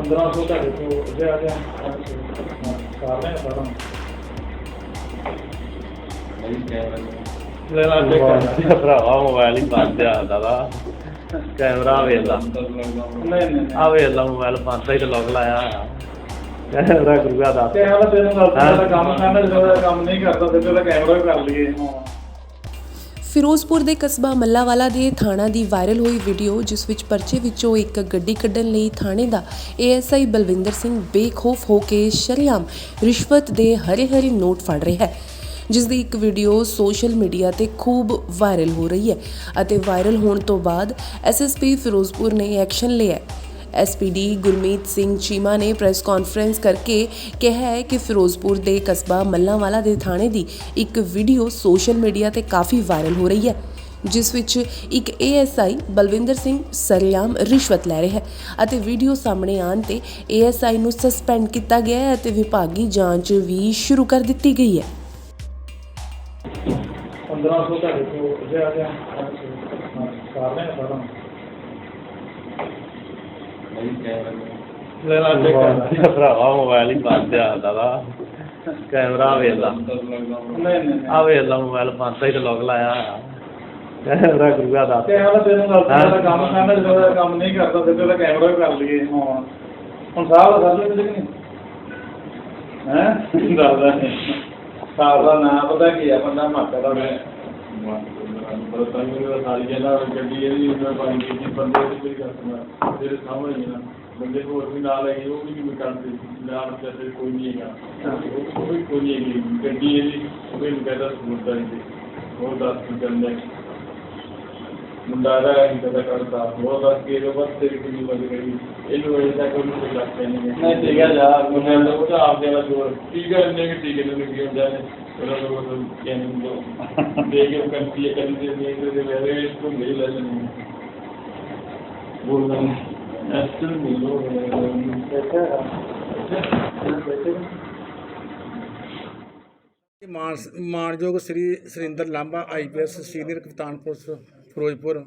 1500 ਤੁਹਾਡੇ ਤੋਂ ਲਿਆ ਗਿਆ। ਕਰ ਲੈਣਾ ਸਾਰਾ ਲੈ ਲਾ ਦੇਖ। ਭਰਾਵਾ ਮੋਬਾਈਲ ਹੀ ਬੰਦ ਆ ਦਾਦਾ ਕੈਮਰਾ ਵੇਖ ਲਾ। ਨਹੀਂ ਨਹੀਂ ਆ ਵੇਖ ਲਾ ਮੋਬਾਈਲ ਬੰਦ ਹੀ ਤੇ ਲੋਕ ਲਾਇਆ ਆ ਕੈਮਰਾ ਗੁਰੂਆ ਦਾ ਤੇ ਹਾਲਾ ਤੈਨੂੰ ਗੱਲ। ਦਾ ਕੰਮ ਕਰਨਾ ਜਦੋਂ ਕੰਮ ਨਹੀਂ ਕਰਦਾ ਤੇ ਤੇਰਾ ਕੈਮਰਾ ਵੀ ਕਰ ਲਈਏ। ਫਿਰੋਜ਼ਪੁਰ ਦੇ ਕਸਬਾ ਮੱਲਾਵਾਲਾ ਦੇ ਥਾਣਾ ਦੀ ਵਾਇਰਲ ਹੋਈ ਵੀਡੀਓ, ਜਿਸ ਵਿੱਚ ਪਰਚੇ ਵਿੱਚੋਂ ਇੱਕ ਗੱਡੀ ਕੱਢਣ ਲਈ ਥਾਣੇ ਦਾ ਏਐਸਆਈ ਬਲਵਿੰਦਰ ਸਿੰਘ ਬੇਖੌਫ ਹੋ ਕੇ ਸ਼ਰੇਆਮ ਰਿਸ਼ਵਤ ਦੇ ਹਰੇ ਹਰੇ ਨੋਟ ਫੜ ਰਿਹਾ ਹੈ ਜਿਸ ਦੀ ਇੱਕ ਵੀਡੀਓ ਸੋਸ਼ਲ ਮੀਡੀਆ ਤੇ ਖੂਬ ਵਾਇਰਲ ਹੋ ਰਹੀ ਹੈ ਅਤੇ ਵਾਇਰਲ ਹੋਣ ਤੋਂ ਬਾਅਦ ਐਸਐਸਪੀ ਫਿਰੋਜ਼ਪੁਰ ਨੇ ਐਕਸ਼ਨ ਲਿਆ ਐਸਪੀਡੀ ਗੁਰਮੀਤ ਸਿੰਘ ਚੀਮਾ ਨੇ ਪ੍ਰੈਸ ਕਾਨਫਰੰਸ ਕਰਕੇ ਕਿਹਾ ਹੈ ਕਿ ਫਿਰੋਜ਼ਪੁਰ ਦੇ ਕਸਬਾ ਮੱਲਾਂਵਾਲਾ ਦੇ ਥਾਣੇ ਦੀ ਇੱਕ ਵੀਡੀਓ ਸੋਸ਼ਲ ਮੀਡੀਆ ਤੇ ਕਾਫੀ ਵਾਇਰਲ ਹੋ ਰਹੀ ਹੈ, ਜਿਸ ਵਿੱਚ ਇੱਕ ਏਐਸਆਈ ਬਲਵਿੰਦਰ ਸਿੰਘ ਸਰੇਆਮ ਰਿਸ਼ਵਤ ਲੈ ਰਿਹਾ ਹੈ ਅਤੇ ਵੀਡੀਓ ਸਾਹਮਣੇ ਆਉਣ ਤੇ ਏਐਸਆਈ ਨੂੰ ਸਸਪੈਂਡ ਕੀਤਾ ਗਿਆ ਹੈ ਅਤੇ ਵਿਭਾਗੀ ਜਾਂਚ ਵੀ ਸ਼ੁਰੂ ਕਰ ਦਿੱਤੀ ਗਈ ਹੈ। 1500 ਤੁਹਾਡੇ ਤੋਂ ਲਿਆ ਗਿਆ। ਕਰ ਲੈਣਾ ਦੇਖ ਭਰਾਵਾ ਮੋਬਾਈਲ ਹੀ ਬੰਦ ਆ ਦਾਦਾ। ਕੈਮਰਾ ਵੇਖ ਲਾ। ਨਹੀਂ ਨਹੀਂ ਆ ਵੇਖ ਲਾ ਮੋਬਾਈਲ ਬੰਦ ਹੀ ਤੇ ਲੋਕ ਲਾਇਆ ਆ ਕੈਮਰਾ ਗੁਰੂਆ ਦਾ ਤੇ ਹਾਲਾ ਤੈਨੂੰ ਗੱਲ ਦਾ ਕੰਮ ਕਰਨਾ ਜਦੋਂ ਕੰਮ ਨਹੀਂ ਕਰਦਾ ਤੇ ਤੇਰਾ ਕੈਮਰਾ ਵੀ ਕਰ ਲਈਏ ਹਾਂ ਹੁਣ ਸਾਹ ਦਾ ਕਰ ਲਈ ਕਿ ਨਹੀਂ। ਹੈ? ਦੱਸਦਾ ਨਹੀਂ। ਸਾਹ ਦਾ ਨਾਂ ਪਤਾ ਕੀ ਆ ਬੰਦਾ ਮਾਤਾ ਦਾ ਹੈ ਸਾਰੀ ਜਗ੍ਹਾ ਗੱਡੀ ਇਹਦੀ ਉਹਨਾਂ ਪਾਣੀ ਕੀਤੀ ਬੰਦੇ ਦੀ ਕੋਈ ਕਰਨਾ ਤੇਰੇ ਸਾਹਮਣੇ ਹੀ ਨਾ ਬੰਦੇ ਹੋਰ ਵੀ ਨਾਲ ਹੈਗੇ ਉਹ ਵੀ ਨਹੀਂ ਕਰਦੇ ਨਾਲ ਤੇ ਕੋਈ ਨਹੀਂ ਹੈਗਾ ਉਹ ਵੀ ਕੋਈ ਨਹੀਂ ਹੈਗੀ ਗੱਡੀ ਇਹਦੀ ਉਹ ਵੀ ਨਹੀਂ ਕਹਿੰਦਾ ਸਮੁੰਦਰ ਦੀ ਉਹ ਦੱਸ ਕੀ ਕਰਨਾ ਮੁੰਡਾ ਦਾ ਹੀ ਕਦਾ ਕਰਦਾ ਉਹ ਦੱਸ ਕੇ ਉਹ ਬਸ ਤੇਰੀ ਕਿੰਨੀ ਲੱਗ ਗਈ। ਇਹਨੂੰ ਇਹ ਤਾਂ ਕੋਈ ਨਹੀਂ ਲੱਗਦਾ ਨਹੀਂ ਨਹੀਂ ਠੀਕ ਹੈ ਜਾ। ਮੁੰਡੇ ਦਾ ਉਹ ਤਾਂ ਆਪ ਦੇ ਨਾਲ ਜੋਰ ਠੀਕ ਹੈ ਇੰਨੇ ਕਿ ਠੀਕ ਹੈ ਨੂੰ ਕੀ ਹੁੰਦਾ ਹੈ ਉਹਨਾਂ ਨੂੰ ਉਹ ਕਹਿੰਦੇ ਜੋ ਦੇ। ਕੇ ਕੰਪੀ ਕਰੀ ਦੇ ਨੇ ਦੇ ਵੇਲੇ ਇਸ ਤੋਂ ਮਿਲ ਲੈਣੀ ਬੋਲਣਾ ਐਸਟਰ ਮਿਲੋ ਮਾਨ ਮਾਨਯੋਗ ਸ੍ਰੀ ਸੁਰਿੰਦਰ ਲਾਂਬਾ ਆਈਪੀਐਸ ਸੀਨੀਅਰ ਕਪਤਾਨ ਪੁਲਿਸ। ਫਿਰੋਜ਼ਪੁਰ,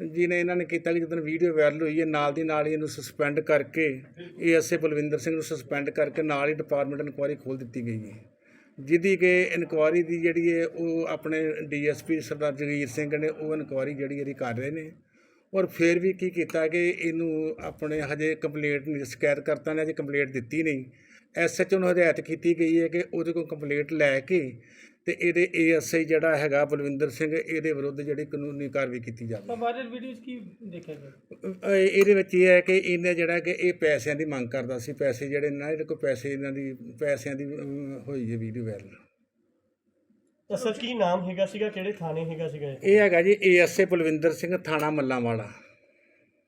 ਜਿਹਨੇ ਇਹਨਾਂ ਨੇ ਕੀਤਾ ਕਿ ਜਦੋਂ ਵੀਡੀਓ ਵਾਇਰਲ ਹੋਈ ਹੈ, ਨਾਲ ਦੀ ਨਾਲ ਹੀ ਇਹਨੂੰ ਸਸਪੈਂਡ ਕਰਕੇ ਏਐਸਏ ਬਲਵਿੰਦਰ ਸਿੰਘ ਨੂੰ ਸਸਪੈਂਡ ਕਰਕੇ ਨਾਲ ਹੀ ਡਿਪਾਰਟਮੈਂਟ ਇਨਕੁਆਇਰੀ ਖੋਲ ਦਿੱਤੀ ਗਈ ਹੈ। ਜਿਹਦੀ ਕਿ ਇਨਕੁਆਇਰੀ ਦੀ ਜਿਹੜੀ ਹੈ, ਉਹ ਆਪਣੇ ਡੀਐਸਪੀ ਸਰਦਾਰ ਜਗੀਰ ਸਿੰਘ ਨੇ ਉਹ ਇਨਕੁਆਇਰੀ ਜਿਹੜੀ ਇਹਦੀ ਕਰ ਰਹੇ ਨੇ। ਔਰ ਫਿਰ ਵੀ ਕੀ ਕੀਤਾ ਕਿ ਇਹਨੂੰ ਆਪਣੇ ਹਜੇ ਕੰਪਲੇਂਟ ਨਹੀਂ ਸ਼ਿਕਾਇਤ ਕਰਤਾ ਨੇ ਅਜੇ ਕੰਪਲੇਂਟ ਦਿੱਤੀ ਨਹੀਂ। ਐਸਐਚਓ ਨੂੰ ਹਦਾਇਤ ਕੀਤੀ ਗਈ ਹੈ ਕਿ ਉਹਦੇ ਕੋਲ ਕੰਪਲੇਂਟ ਲੈ ਕੇ ਤੇ ਇਹਦੇ ਏਐਸਆਈ ਜਿਹੜਾ ਹੈਗਾ ਬਲਵਿੰਦਰ ਸਿੰਘ ਇਹਦੇ ਵਿਰੁੱਧ ਜਿਹੜੀ ਕਾਨੂੰਨੀ ਕਾਰਵਾਈ ਕੀਤੀ ਜਾਵੇ। ਵਾਇਰਲ ਵੀਡੀਓ ਕੀ ਦੇਖਿਆ ਗਿਆ ਇਹਦੇ ਵਿੱਚ ਇਹ ਹੈ ਕਿ ਇਹਨੇ ਜਿਹੜਾ ਕਿ ਇਹ ਪੈਸਿਆਂ ਦੀ ਮੰਗ ਕਰਦਾ ਸੀ ਪੈਸੇ ਜਿਹੜੇ ਨਾ ਇਹਦੇ ਕੋਲ ਪੈਸੇ ਇਹਨਾਂ ਦੀ ਪੈਸਿਆਂ ਦੀ ਹੋਈ ਹੈ ਵੀਡੀਓ ਵਾਇਰਲ ਅਸਲ ਕੀ ਨਾਮ ਹੈਗਾ ਸੀਗਾ ਕਿਹੜੇ ਥਾਣੇ ਹੈਗਾ ਸੀਗਾ ਇਹ? ਇਹ ਹੈਗਾ ਜੀ ਏਐਸਏ ਬਲਵਿੰਦਰ ਸਿੰਘ ਥਾਣਾ ਮੱਲਾਂਵਾਲਾ।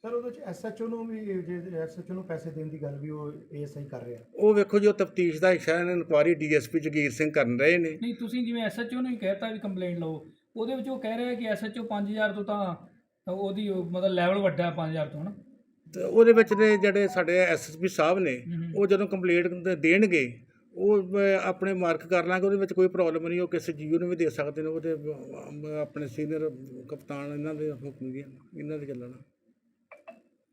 ਸਰ ਉਹਦੇ ਚ ਐਸਐਚਓ ਨੂੰ ਵੀ ਜੇ ਐਸਐਚਓ ਨੂੰ ਪੈਸੇ ਦੇਣ ਦੀ ਗੱਲ ਵੀ ਉਹ ਏਐਸਆਈ ਕਰ ਰਿਹਾ। ਉਹ ਵੇਖੋ ਜੋ ਤਫਤੀਸ਼ ਦਾ ਹਿੱਸਾ ਹੈ ਇਨਕੁਆਰੀ ਡੀਐਸਪੀ ਜਗੀਰ ਸਿੰਘ ਕਰਨ ਰਹੇ ਨੇ। ਨਹੀਂ ਤੁਸੀਂ ਜਿਵੇਂ ਐਸਐਚਓ ਨੂੰ ਹੀ ਕਹਿਤਾ ਵੀ ਕੰਪਲੇਂਟ ਲਓ ਉਹਦੇ ਵਿੱਚ ਉਹ ਕਹਿ ਰਿਹਾ ਕਿ ਐਸਐਚਓ 5000 ਤੋਂ ਤਾਂ ਉਹਦੀ ਉਹ ਮਤਲਬ ਲੈਵਲ ਵੱਡਾ ਹੈ 5000 ਤੋਂ ਹਨਾ? ਤੇ ਉਹਦੇ ਵਿੱਚ ਦੇ ਜਿਹੜੇ ਸਾਡੇ ਐਸਐਸਪੀ ਸਾਹਿਬ ਨੇ ਉਹ ਜਦੋਂ ਕੰਪਲੀਟ ਦੇਣਗੇ ਉਹ ਆਪਣੇ ਮਾਰਕ ਕਰ ਲਾਂਗੇ ਉਹਦੇ ਵਿੱਚ ਕੋਈ ਪ੍ਰੋਬਲਮ ਨਹੀਂ ਉਹ ਕਿਸੇ ਜੀਓ ਨੂੰ ਵੀ ਦੇ ਸਕਦੇ ਨੇ ਉਹਦੇ ਆਪਣੇ ਸੀਨੀਅਰ ਕਪਤਾਨ ਇਹਨਾਂ ਦੇ ਹੁਕਮ ਦੀ ਇਹਨਾਂ ਦੇ ਚੱਲਣਾ